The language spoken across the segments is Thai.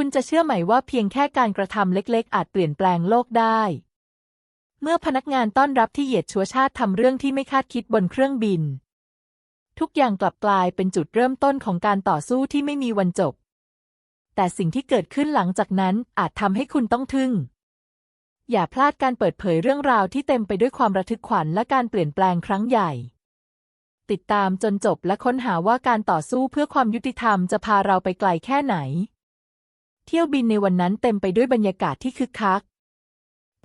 คุณจะเชื่อไหมว่าเพียงแค่การกระทำเล็กๆ อาจเปลี่ยนแปลงโลกได้ เมื่อพนักงานต้อนรับที่เหยียดชัวชาติทำเรื่องที่ไม่คาดคิดบนเครื่องบิน ทุกอย่างกลับกลายเป็นจุดเริ่มต้นของการต่อสู้ที่ไม่มีวันจบ แต่สิ่งที่เกิดขึ้นหลังจากนั้นอาจทำให้คุณต้องทึ่ง อย่าพลาดการเปิดเผยเรื่องราวที่เต็มไปด้วยความระทึกขวัญและการเปลี่ยนแปลงครั้งใหญ่ติดตามจนจบและค้นหาว่าการต่อสู้เพื่อความยุติธรรมจะพาเราไปไกลแค่ไหน เที่ยวบินในวันนั้นเต็มไปด้วยบรรยากาศที่คึกคัก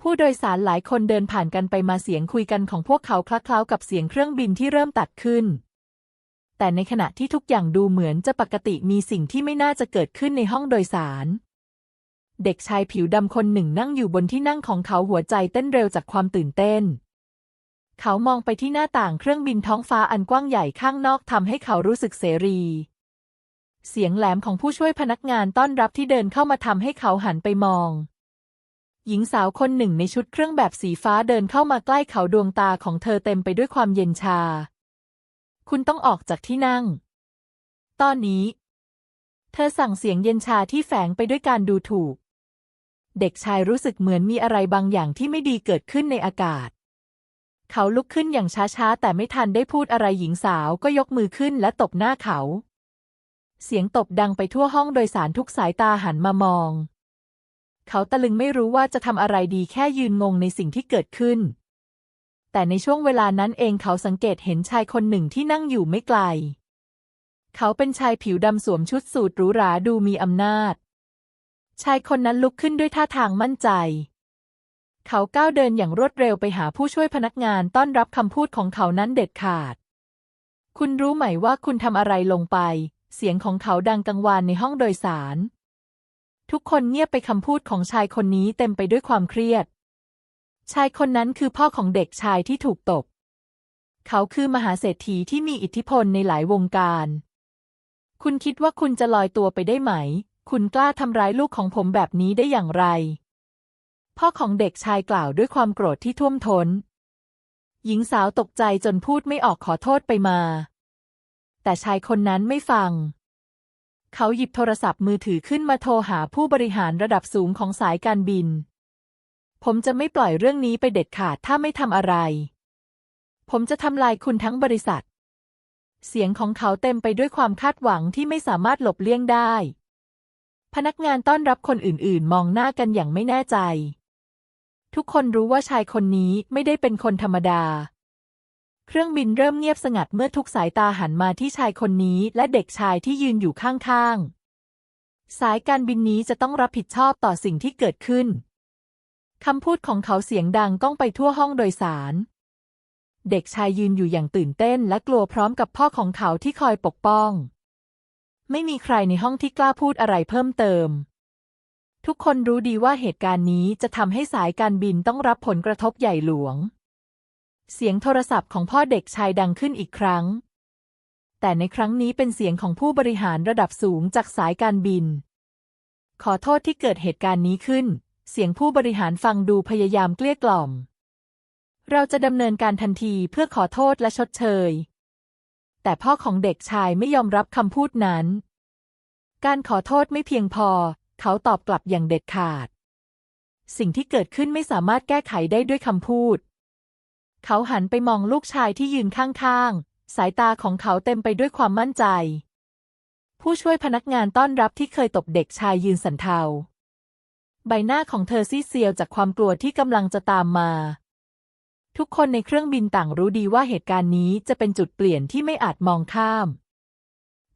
ผู้โดยสารหลายคนเดินผ่านกันไปมาเสียงคุยกันของพวกเขาคลักเคล้ากับเสียงเครื่องบินที่เริ่มตัดขึ้น แต่ในขณะที่ทุกอย่างดูเหมือนจะปกติมีสิ่งที่ไม่น่าจะเกิดขึ้นในห้องโดยสาร เด็กชายผิวดำคนหนึ่งนั่งอยู่บนที่นั่งของเขาหัวใจเต้นเร็วจากความตื่นเต้นเขามองไปที่หน้าต่างเครื่องบินท้องฟ้าอันกว้างใหญ่ข้างนอกทำให้เขารู้สึกเสรี เสียงแหลมของผู้ช่วยพนักงานต้อนรับที่เดินเข้ามาทำให้เขาหันไปมอง หญิงสาวคนหนึ่งในชุดเครื่องแบบสีฟ้าเดินเข้ามาใกล้เขาดวงตาของเธอเต็มไปด้วยความเย็นชา คุณต้องออกจากที่นั่ง ตอนนี้ เธอสั่งเสียงเย็นชาที่แฝงไปด้วยการดูถูก เด็กชายรู้สึกเหมือนมีอะไรบางอย่างที่ไม่ดีเกิดขึ้นในอากาศ เขาลุกขึ้นอย่างช้าๆแต่ไม่ทันได้พูดอะไรหญิงสาวก็ยกมือขึ้นและตบหน้าเขา เสียงตบดังไปทั่วห้องโดยสารทุกสายตาหันมามอง เขาตะลึงไม่รู้ว่าจะทำอะไรดีแค่ยืนงงในสิ่งที่เกิดขึ้น แต่ในช่วงเวลานั้นเองเขาสังเกตเห็นชายคนหนึ่งที่นั่งอยู่ไม่ไกล เขาเป็นชายผิวดำสวมชุดสูทหรูหราดูมีอำนาจ ชายคนนั้นลุกขึ้นด้วยท่าทางมั่นใจ เขาก้าวเดินอย่างรวดเร็วไปหาผู้ช่วยพนักงานต้อนรับคำพูดของเขานั้นเด็ดขาด คุณรู้ไหมว่าคุณทำอะไรลงไป เสียงของเขาดังกังวานในห้องโดยสาร ทุกคนเงียบไปคำพูดของชายคนนี้เต็มไปด้วยความเครียด ชายคนนั้นคือพ่อของเด็กชายที่ถูกตบ เขาคือมหาเศรษฐีที่มีอิทธิพลในหลายวงการ คุณคิดว่าคุณจะลอยตัวไปได้ไหม คุณกล้าทำร้ายลูกของผมแบบนี้ได้อย่างไร พ่อของเด็กชายกล่าวด้วยความโกรธที่ท่วมทน้น หญิงสาวตกใจจนพูดไม่ออกขอโทษไปมา แต่ชายคนนั้นไม่ฟัง เขาหยิบโทรศัพท์มือถือขึ้นมาโทรหาผู้บริหารระดับสูงของสายการบิน ผมจะไม่ปล่อยเรื่องนี้ไปเด็ดขาดถ้าไม่ทำอะไร ผมจะทำลายคุณทั้งบริษัท เสียงของเขาเต็มไปด้วยความคาดหวังที่ไม่สามารถหลบเลี่ยงได้ พนักงานต้อนรับคนอื่นๆ มองหน้ากันอย่างไม่แน่ใจ ทุกคนรู้ว่าชายคนนี้ไม่ได้เป็นคนธรรมดา เครื่องบินเริ่มเงียบสงัดเมื่อทุกสายตาหันมาที่ชายคนนี้ และเด็กชายที่ยืนอยู่ข้างๆ สายการบินนี้จะต้องรับผิดชอบต่อสิ่งที่เกิดขึ้น คำพูดของเขาเสียงดังก้องไปทั่วห้องโดยสาร เด็กชายยืนอยู่อย่างตื่นเต้นและกลัวพร้อมกับพ่อของเขาที่คอยปกป้อง ไม่มีใครในห้องที่กล้าพูดอะไรเพิ่มเติม ทุกคนรู้ดีว่าเหตุการณ์นี้จะทำให้สายการบินต้องรับผลกระทบใหญ่หลวง เสียงโทรศัพท์ของพ่อเด็กชายดังขึ้นอีกครั้ง แต่ในครั้งนี้เป็นเสียงของผู้บริหารระดับสูงจากสายการบิน ขอโทษที่เกิดเหตุการณ์นี้ขึ้น เสียงผู้บริหารฟังดูพยายามเกลี้ยกล่อม เราจะดำเนินการทันทีเพื่อขอโทษและชดเชย แต่พ่อของเด็กชายไม่ยอมรับคำพูดนั้น การขอโทษไม่เพียงพอ เขาตอบกลับอย่างเด็ดขาด สิ่งที่เกิดขึ้นไม่สามารถแก้ไขได้ด้วยคำพูด เขาหันไปมองลูกชายที่ยืนข้างๆ สายตาของเขาเต็มไปด้วยความมั่นใจ ผู้ช่วยพนักงานต้อนรับที่เคยตบเด็กชายยืนสันเทา ใบหน้าของเธอซีเซียวจากความกลัวที่กำลังจะตามมา ทุกคนในเครื่องบินต่างรู้ดีว่าเหตุการณ์นี้จะเป็นจุดเปลี่ยนที่ไม่อาจมองข้าม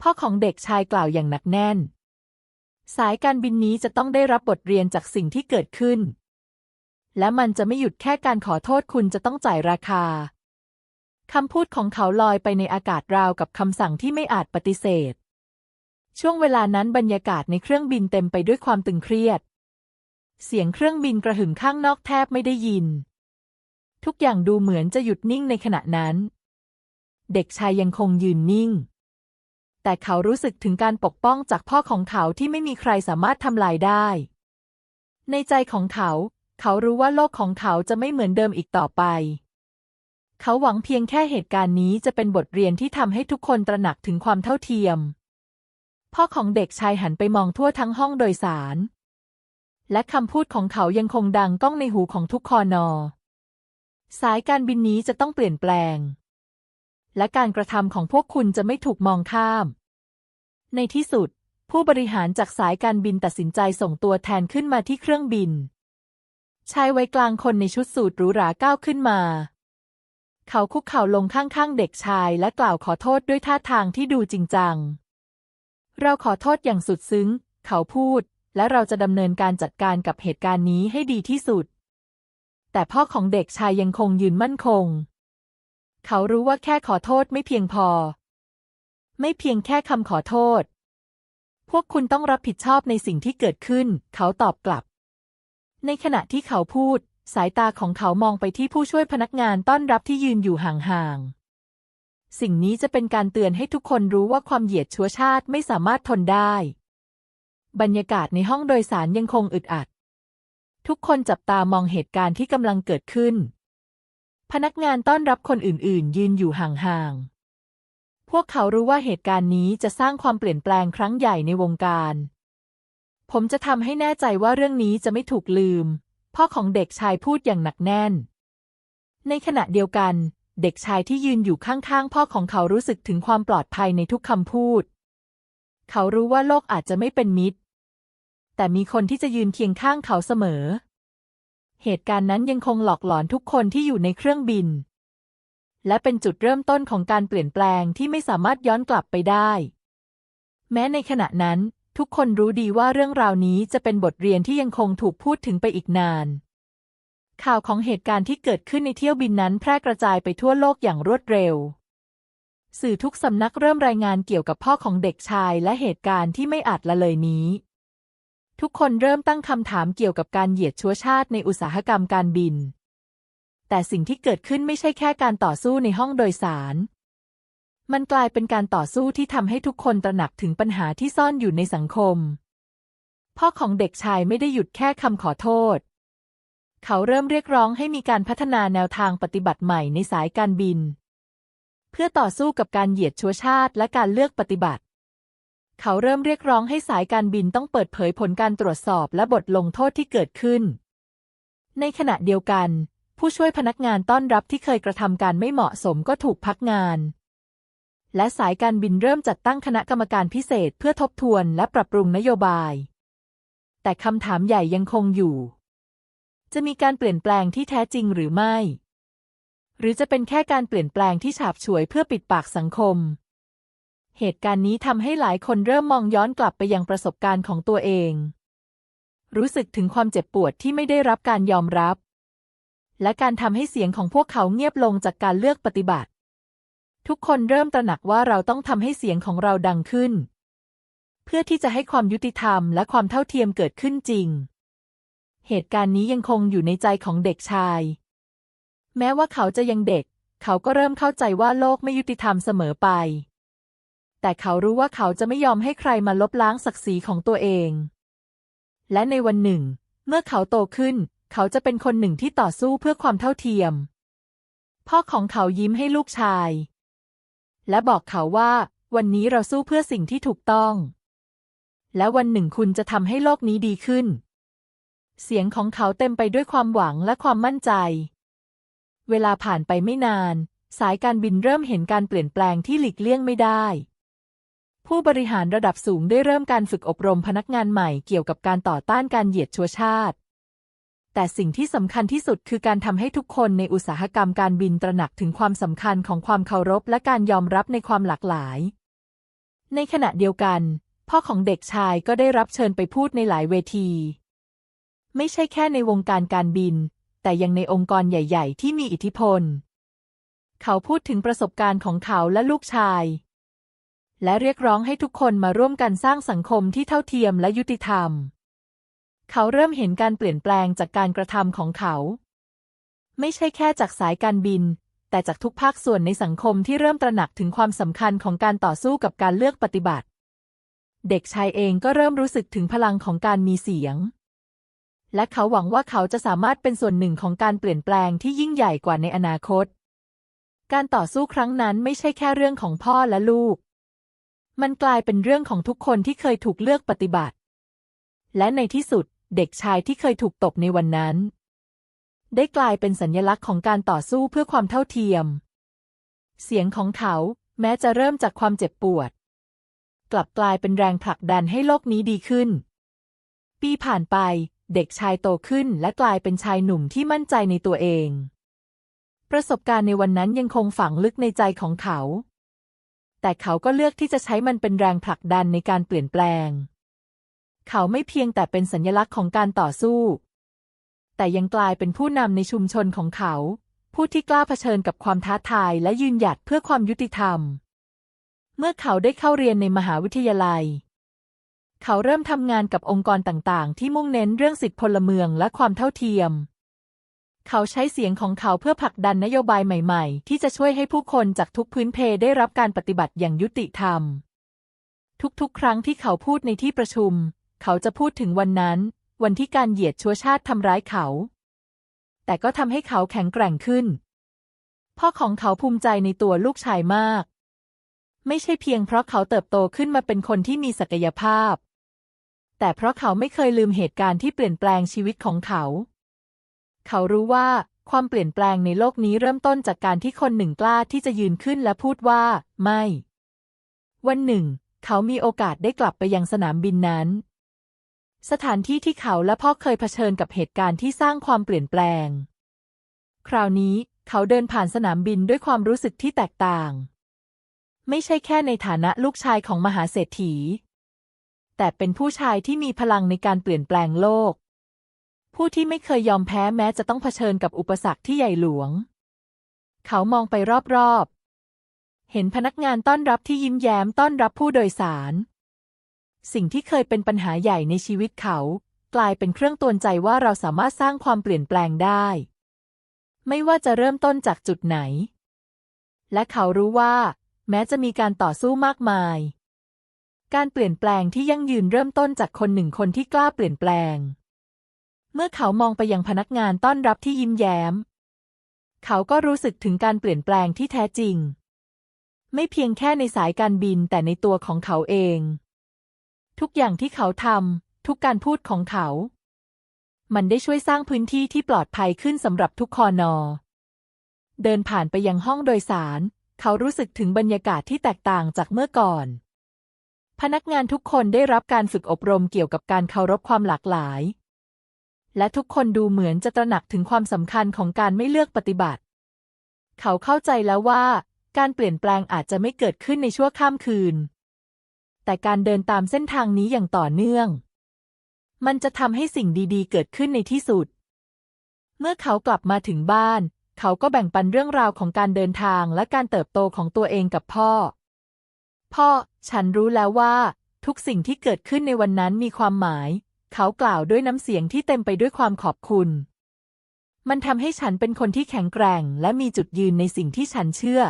พ่อของเด็กชายกล่าวอย่างหนักแน่น สายการบินนี้จะต้องได้รับบทเรียนจากสิ่งที่เกิดขึ้น และมันจะไม่หยุดแค่การขอโทษคุณจะต้องจ่ายราคา คำพูดของเขาลอยไปในอากาศราวกับคำสั่งที่ไม่อาจปฏิเสธ ช่วงเวลานั้นบรรยากาศในเครื่องบินเต็มไปด้วยความตึงเครียด เสียงเครื่องบินกระหึ่มข้างนอกแทบไม่ได้ยิน ทุกอย่างดูเหมือนจะหยุดนิ่งในขณะนั้น เด็กชายยังคงยืนนิ่ง แต่เขารู้สึกถึงการปกป้องจากพ่อของเขาที่ไม่มีใครสามารถทำลายได้ในใจของเขา เขารู้ว่าโลกของเขาจะไม่เหมือนเดิมอีกต่อไป เขาหวังเพียงแค่เหตุการณ์นี้จะเป็นบทเรียนที่ทำให้ทุกคนตระหนักถึงความเท่าเทียม พ่อของเด็กชายหันไปมองทั่วทั้งห้องโดยสาร และคำพูดของเขายังคงดังก้องในหูของทุกคอนอ สายการบินนี้จะต้องเปลี่ยนแปลง และการกระทำของพวกคุณจะไม่ถูกมองข้าม ในที่สุดผู้บริหารจากสายการบินตัดสินใจส่งตัวแทนขึ้นมาที่เครื่องบิน ชายวัยกลางคนในชุดสูทหรูหราก้าวขึ้นมา เขาคุกเข่าลงข้างๆเด็กชายและกล่าวขอโทษด้วยท่าทางที่ดูจริงจัง เราขอโทษอย่างสุดซึ้ง เขาพูด และเราจะดำเนินการจัดการกับเหตุการณ์นี้ให้ดีที่สุด แต่พ่อของเด็กชายยังคงยืนมั่นคง เขารู้ว่าแค่ขอโทษไม่เพียงพอ ไม่เพียงแค่คำขอโทษ พวกคุณต้องรับผิดชอบในสิ่งที่เกิดขึ้น เขาตอบกลับ ในขณะที่เขาพูด สายตาของเขามองไปที่ผู้ช่วยพนักงานต้อนรับที่ยืนอยู่ห่างๆ สิ่งนี้จะเป็นการเตือนให้ทุกคนรู้ว่าความเหยียดชั่วชาติไม่สามารถทนได้ บรรยากาศในห้องโดยสารยังคงอึดอัด ทุกคนจับตามองเหตุการณ์ที่กำลังเกิดขึ้น พนักงานต้อนรับคนอื่นๆ ยืนอยู่ห่างๆ พวกเขารู้ว่าเหตุการณ์นี้จะสร้างความเปลี่ยนแปลงครั้งใหญ่ในวงการ ผมจะทำให้แน่ใจว่าเรื่องนี้จะไม่ถูกลืม พ่อของเด็กชายพูดอย่างหนักแน่น ในขณะเดียวกัน เด็กชายที่ยืนอยู่ข้างๆ พ่อของเขารู้สึกถึงความปลอดภัยในทุกคำพูด เขารู้ว่าโลกอาจจะไม่เป็นมิตร แต่มีคนที่จะยืนเคียงข้างเขาเสมอ เหตุการณ์นั้นยังคงหลอกหลอนทุกคนที่อยู่ในเครื่องบิน และเป็นจุดเริ่มต้นของการเปลี่ยนแปลงที่ไม่สามารถย้อนกลับไปได้ แม้ในขณะนั้น ทุกคนรู้ดีว่าเรื่องราวนี้จะเป็นบทเรียนที่ยังคงถูกพูดถึงไปอีกนาน ข่าวของเหตุการณ์ที่เกิดขึ้นในเที่ยวบินนั้นแพร่กระจายไปทั่วโลกอย่างรวดเร็ว สื่อทุกสำนักเริ่มรายงานเกี่ยวกับพ่อของเด็กชายและเหตุการณ์ที่ไม่อาจละเลยนี้ ทุกคนเริ่มตั้งคำถามเกี่ยวกับการเหยียดชั่วชาติในอุตสาหกรรมการบิน แต่สิ่งที่เกิดขึ้นไม่ใช่แค่การต่อสู้ในห้องโดยสาร มันกลายเป็นการต่อสู้ที่ทำให้ทุกคนตระหนักถึงปัญหาที่ซ่อนอยู่ในสังคม พ่อของเด็กชายไม่ได้หยุดแค่คำขอโทษ เขาเริ่มเรียกร้องให้มีการพัฒนาแนวทางปฏิบัติใหม่ในสายการบิน เพื่อต่อสู้กับการเหยียดชั่วชาติและการเลือกปฏิบัติ เขาเริ่มเรียกร้องให้สายการบินต้องเปิดเผยผลการตรวจสอบและบทลงโทษที่เกิดขึ้น ในขณะเดียวกัน ผู้ช่วยพนักงานต้อนรับที่เคยกระทำการไม่เหมาะสมก็ถูกพักงาน และสายการบินเริ่มจัดตั้งคณะกรรมการพิเศษเพื่อทบทวนและปรับปรุงนโยบาย แต่คำถามใหญ่ยังคงอยู่ จะมีการเปลี่ยนแปลงที่แท้จริงหรือไม่ หรือจะเป็นแค่การเปลี่ยนแปลงที่ฉาบฉวยเพื่อปิดปากสังคม เหตุการณ์นี้ทำให้หลายคนเริ่มมองย้อนกลับไปยังประสบการณ์ของตัวเอง รู้สึกถึงความเจ็บปวดที่ไม่ได้รับการยอมรับ และการทำให้เสียงของพวกเขาเงียบลงจากการเลือกปฏิบัติ ทุกคนเริ่มตระหนักว่าเราต้องทำให้เสียงของเราดังขึ้น เพื่อที่จะให้ความยุติธรรมและความเท่าเทียมเกิดขึ้นจริง เหตุการณ์นี้ยังคงอยู่ในใจของเด็กชาย แม้ว่าเขาจะยังเด็ก เขาก็เริ่มเข้าใจว่าโลกไม่ยุติธรรมเสมอไป แต่เขารู้ว่าเขาจะไม่ยอมให้ใครมาลบล้างศักดิ์ศรีของตัวเอง และในวันหนึ่ง เมื่อเขาโตขึ้น เขาจะเป็นคนหนึ่งที่ต่อสู้เพื่อความเท่าเทียม พ่อของเขายิ้มให้ลูกชาย และบอกเขาว่า วันนี้เราสู้เพื่อสิ่งที่ถูกต้อง และวันหนึ่งคุณจะทำให้โลกนี้ดีขึ้น เสียงของเขาเต็มไปด้วยความหวังและความมั่นใจ เวลาผ่านไปไม่นาน สายการบินเริ่มเห็นการเปลี่ยนแปลงที่หลีกเลี่ยงไม่ได้ ผู้บริหารระดับสูงได้เริ่มการฝึกอบรมพนักงานใหม่เกี่ยวกับการต่อต้านการเหยียดชั่วชาติ แต่สิ่งที่สำคัญที่สุดคือการทำให้ทุกคนในอุตสาหกรรมการบินตระหนักถึงความสำคัญของความเคารพและการยอมรับในความหลากหลาย ในขณะเดียวกัน พ่อของเด็กชายก็ได้รับเชิญไปพูดในหลายเวที ไม่ใช่แค่ในวงการการบิน แต่ยังในองค์กรใหญ่ ๆ ที่มีอิทธิพล เขาพูดถึงประสบการณ์ของเขาและลูกชาย และเรียกร้องให้ทุกคนมาร่วมกันสร้างสังคมที่เท่าเทียมและยุติธรรม เขาเริ่มเห็นการเปลี่ยนแปลงจากการกระทำของเขา ไม่ใช่แค่จากสายการบิน แต่จากทุกภาคส่วนในสังคมที่เริ่มตระหนักถึงความสำคัญของการต่อสู้กับการเลือกปฏิบัติ เด็กชายเองก็เริ่มรู้สึกถึงพลังของการมีเสียง และเขาหวังว่าเขาจะสามารถเป็นส่วนหนึ่งของการเปลี่ยนแปลงที่ยิ่งใหญ่กว่าในอนาคต การต่อสู้ครั้งนั้นไม่ใช่แค่เรื่องของพ่อและลูก มันกลายเป็นเรื่องของทุกคนที่เคยถูกเลือกปฏิบัติ และในที่สุด เด็กชายที่เคยถูกตบในวันนั้น ได้กลายเป็นสัญลักษณ์ของการต่อสู้เพื่อความเท่าเทียม เสียงของเขาแม้จะเริ่มจากความเจ็บปวด กลับกลายเป็นแรงผลักดันให้โลกนี้ดีขึ้น ปีผ่านไปเด็กชายโตขึ้นและกลายเป็นชายหนุ่มที่มั่นใจในตัวเอง ประสบการณ์ในวันนั้นยังคงฝังลึกในใจของเขา แต่เขาก็เลือกที่จะใช้มันเป็นแรงผลักดันในการเปลี่ยนแปลง เขาไม่เพียงแต่เป็นสัญลักษณ์ของการต่อสู้ แต่ยังกลายเป็นผู้นำในชุมชนของเขา ผู้ที่กล้าเผชิญกับความท้าทายและยืนหยัดเพื่อความยุติธรรม เมื่อเขาได้เข้าเรียนในมหาวิทยาลัย เขาเริ่มทำงานกับองค์กรต่างๆ ที่มุ่งเน้นเรื่องสิทธิพลเมืองและความเท่าเทียม เขาใช้เสียงของเขาเพื่อผลักดันนโยบายใหม่ ๆ ที่จะช่วยให้ผู้คนจากทุกพื้นเพได้รับการปฏิบัติอย่างยุติธรรม ทุกๆ ครั้งที่เขาพูดในที่ประชุม เขาจะพูดถึงวันนั้น วันที่การเหยียดชั่วชาติทำร้ายเขา แต่ก็ทำให้เขาแข็งแกร่งขึ้น พ่อของเขาภูมิใจในตัวลูกชายมาก ไม่ใช่เพียงเพราะเขาเติบโตขึ้นมาเป็นคนที่มีศักยภาพ แต่เพราะเขาไม่เคยลืมเหตุการณ์ที่เปลี่ยนแปลงชีวิตของเขา เขารู้ว่าความเปลี่ยนแปลงในโลกนี้เริ่มต้นจากการที่คนหนึ่งกล้าที่จะยืนขึ้นและพูดว่า ไม่ วันหนึ่ง เขามีโอกาสได้กลับไปยังสนามบินนั้น สถานที่ที่เขาและพ่อเคยเผชิญกับเหตุการณ์ที่สร้างความเปลี่ยนแปลง คราวนี้เขาเดินผ่านสนามบินด้วยความรู้สึกที่แตกต่าง ไม่ใช่แค่ในฐานะลูกชายของมหาเศรษฐี แต่เป็นผู้ชายที่มีพลังในการเปลี่ยนแปลงโลก ผู้ที่ไม่เคยยอมแพ้แม้จะต้องเผชิญกับอุปสรรคที่ใหญ่หลวง เขามองไปรอบๆ เห็นพนักงานต้อนรับที่ยิ้มแย้มต้อนรับผู้โดยสาร สิ่งที่เคยเป็นปัญหาใหญ่ในชีวิตเขา กลายเป็นเครื่องตือนใจว่าเราสามารถสร้างความเปลี่ยนแปลงได้ ไม่ว่าจะเริ่มต้นจากจุดไหน และเขารู้ว่า แม้จะมีการต่อสู้มากมาย การเปลี่ยนแปลงที่ยั่งยืนเริ่มต้นจากคนหนึ่งคนที่กล้าเปลี่ยนแปลง เมื่อเขามองไปยังพนักงานต้อนรับที่ยิ้มแย้ม เขาก็รู้สึกถึงการเปลี่ยนแปลงที่แท้จริง ไม่เพียงแค่ในสายการบินแต่ในตัวของเขาเอง ทุกอย่างที่เขาทำทุกการพูดของเขา มันได้ช่วยสร้างพื้นที่ที่ปลอดภัยขึ้นสำหรับทุกคอนอ เดินผ่านไปยังห้องโดยสาร เขารู้สึกถึงบรรยากาศที่แตกต่างจากเมื่อก่อน พนักงานทุกคนได้รับการฝึกอบรมเกี่ยวกับการเคารพความหลากหลาย และทุกคนดูเหมือนจะตระหนักถึงความสำคัญของการไม่เลือกปฏิบัติ เขาเข้าใจแล้วว่า การเปลี่ยนแปลงอาจจะไม่เกิดขึ้นในชั่วข้ามคืน แต่การเดินตามเส้นทางนี้อย่างต่อเนื่อง มันจะทำให้สิ่งดีๆ เกิดขึ้นในที่สุด เมื่อเขากลับมาถึงบ้าน เขาก็แบ่งปันเรื่องราวของการเดินทางและการเติบโตของตัวเองกับพ่อ พ่อ ฉันรู้แล้วว่า ทุกสิ่งที่เกิดขึ้นในวันนั้นมีความหมาย เขากล่าวด้วยน้ำเสียงที่เต็มไปด้วยความขอบคุณ มันทำให้ฉันเป็นคนที่แข็งแกร่ง และมีจุดยืนในสิ่งที่ฉันเชื่อ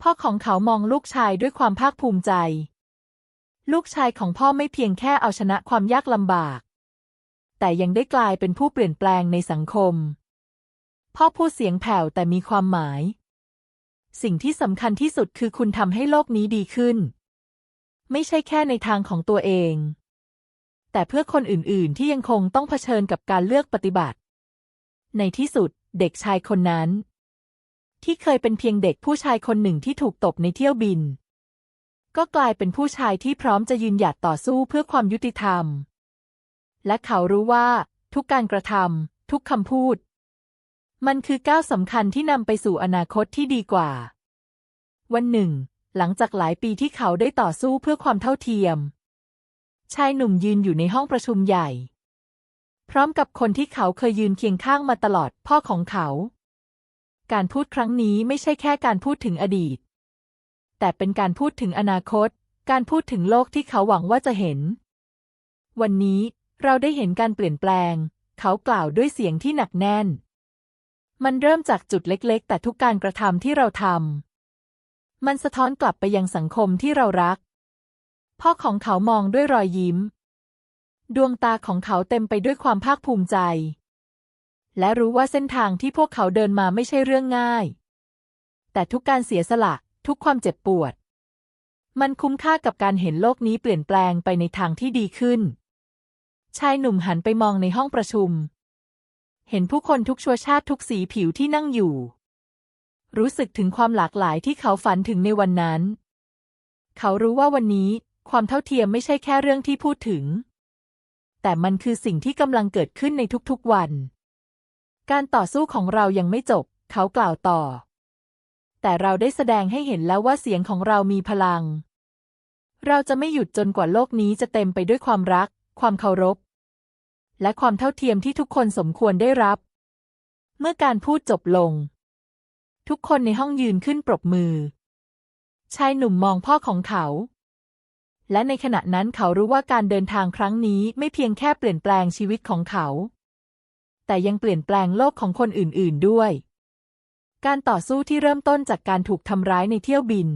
พ่อของเขามองลูกชายด้วยความภาคภูมิใจ ลูกชายของพ่อไม่เพียงแค่เอาชนะความยากลำบาก แต่ยังได้กลายเป็นผู้เปลี่ยนแปลงในสังคม พ่อพูดเสียงแผ่วแต่มีความหมาย สิ่งที่สำคัญที่สุดคือคุณทำให้โลกนี้ดีขึ้น ไม่ใช่แค่ในทางของตัวเอง แต่เพื่อคนอื่นๆที่ยังคงต้องเผชิญกับการเลือกปฏิบัติ ในที่สุดเด็กชายคนนั้น ที่เคยเป็นเพียงเด็กผู้ชายคนหนึ่งที่ถูกตบในเที่ยวบิน ก็กลายเป็นผู้ชายที่พร้อมจะยืนหยัดต่อสู้เพื่อความยุติธรรม และเขารู้ว่า ทุกการกระทำทุกคำพูด มันคือก้าวสำคัญที่นำไปสู่อนาคตที่ดีกว่า วันหนึ่ง หลังจากหลายปีที่เขาได้ต่อสู้เพื่อความเท่าเทียม ชายหนุ่มยืนอยู่ในห้องประชุมใหญ่ พร้อมกับคนที่เขาเคยยืนเคียงข้างมาตลอดพ่อของเขา การพูดครั้งนี้ไม่ใช่แค่การพูดถึงอดีต แต่เป็นการพูดถึงอนาคต การพูดถึงโลกที่เขาหวังว่าจะเห็น วันนี้เราได้เห็นการเปลี่ยนแปลง เขากล่าวด้วยเสียงที่หนักแน่น มันเริ่มจากจุดเล็กๆ แต่ทุกการกระทำที่เราทำมันสะท้อนกลับไปยังสังคมที่เรารัก พ่อของเขามองด้วยรอยยิ้ม ดวงตาของเขาเต็มไปด้วยความภาคภูมิใจ และรู้ว่าเส้นทางที่พวกเขาเดินมาไม่ใช่เรื่องง่าย แต่ทุกการเสียสละ ทุกความเจ็บปวด มันคุ้มค่ากับการเห็นโลกนี้เปลี่ยนแปลงไปในทางที่ดีขึ้น ชายหนุ่มหันไปมองในห้องประชุม เห็นผู้คนทุกชัวชาติทุกสีผิวที่นั่งอยู่ รู้สึกถึงความหลากหลายที่เขาฝันถึงในวันนั้น เขารู้ว่าวันนี้ความเท่าเทียมไม่ใช่แค่เรื่องที่พูดถึง แต่มันคือสิ่งที่กำลังเกิดขึ้นในทุกๆวัน การต่อสู้ของเรายังไม่จบ เขากล่าวต่อ แต่เราได้แสดงให้เห็นแล้วว่าเสียงของเรามีพลัง เราจะไม่หยุดจนกว่าโลกนี้จะเต็มไปด้วยความรัก ความเคารพ และความเท่าเทียมที่ทุกคนสมควรได้รับ เมื่อการพูดจบลง ทุกคนในห้องยืนขึ้นปรบมือ ชายหนุ่มมองพ่อของเขา และในขณะนั้นเขารู้ว่าการเดินทางครั้งนี้ไม่เพียงแค่เปลี่ยนแปลงชีวิตของเขา แต่ยังเปลี่ยนแปลงโลกของคนอื่น ๆด้วย การต่อสู้ที่เริ่มต้นจากการถูกทำร้ายในเที่ยวบิน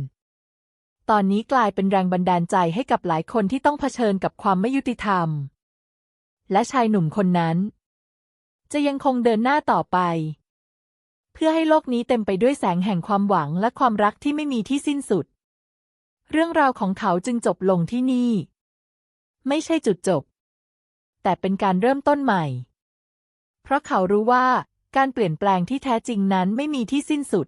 ตอนนี้กลายเป็นแรงบันดาลใจให้กับหลายคนที่ต้องเผชิญกับความไม่ยุติธรรม และชายหนุ่มคนนั้น จะยังคงเดินหน้าต่อไป เพื่อให้โลกนี้เต็มไปด้วยแสงแห่งความหวังและความรักที่ไม่มีที่สิ้นสุด เรื่องราวของเขาจึงจบลงที่นี่ ไม่ใช่จุดจบ แต่เป็นการเริ่มต้นใหม่ เพราะเขารู้ว่า การเปลี่ยนแปลงที่แท้จริงนั้นไม่มีที่สิ้นสุด